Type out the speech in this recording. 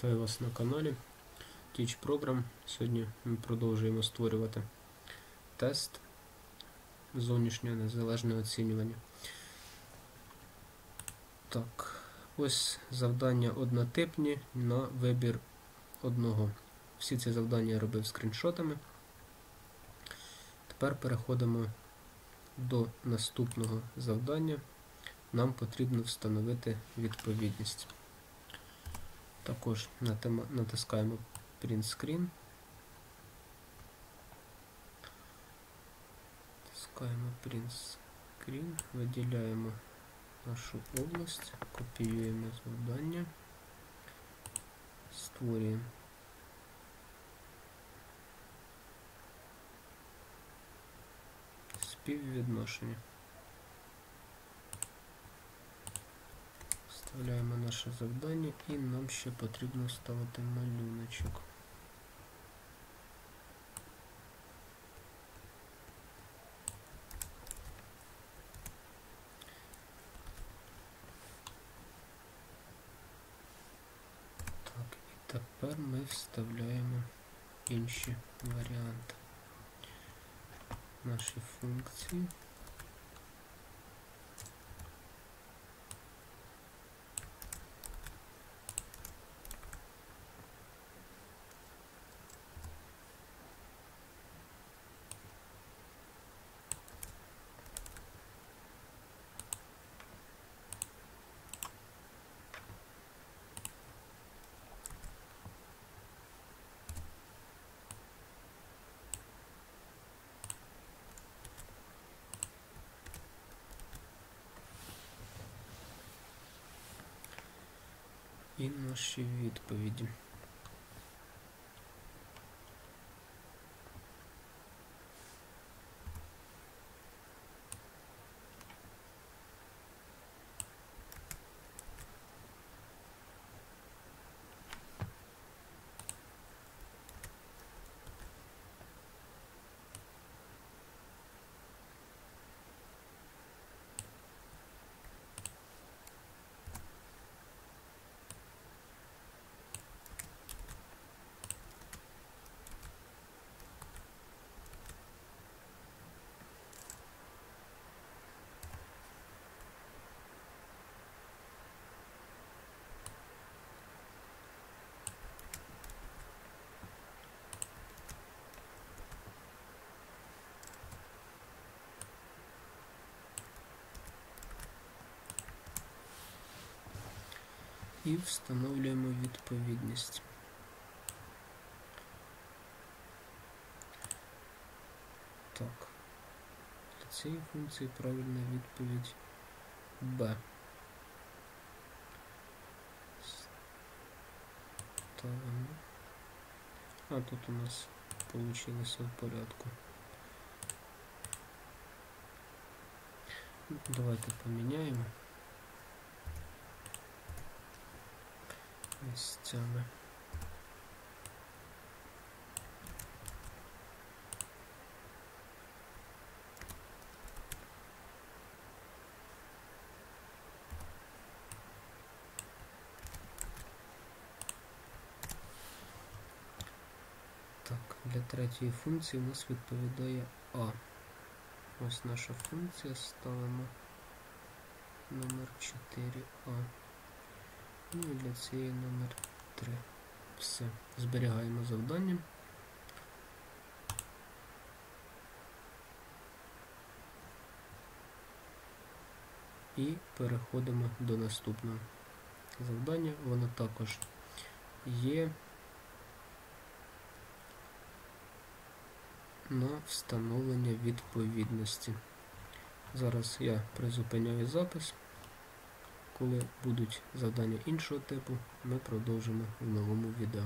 Вітаю вас на каналі Teach Program. Сьогодні ми продовжуємо створювати тест зовнішнього незалежного оцінювання. Так, ось завдання однотипні на вибір одного. Всі ці завдання я робив скріншотами. Тепер переходимо до наступного завдання. Нам потрібно встановити відповідність. Також натискаємо Print Screen. Натискаємо Print Screen, виділяємо нашу область, копіюємо завдання, створюємо. Співвідношення. Вставляємо наше завдання і нам ще потрібно вставити малюночок. Так, і тепер ми вставляємо інші варіанти наші функції. І наші відповіді. і встановлюємо відповідність. Так, для цієї функції правильна відповідь B. Ставимо. А тут у нас вийшло в порядку. Давайте поміняємо. Місцями. Так, для третьої функції у нас відповідає А. Ось наша функція ставимо номер 4А. І для цієї номер 3. Все. Зберігаємо завдання. І переходимо до наступного завдання. Воно також є на встановлення відповідності. Зараз я призупиняю запис. Коли будуть завдання іншого типу, ми продовжимо в новому відео.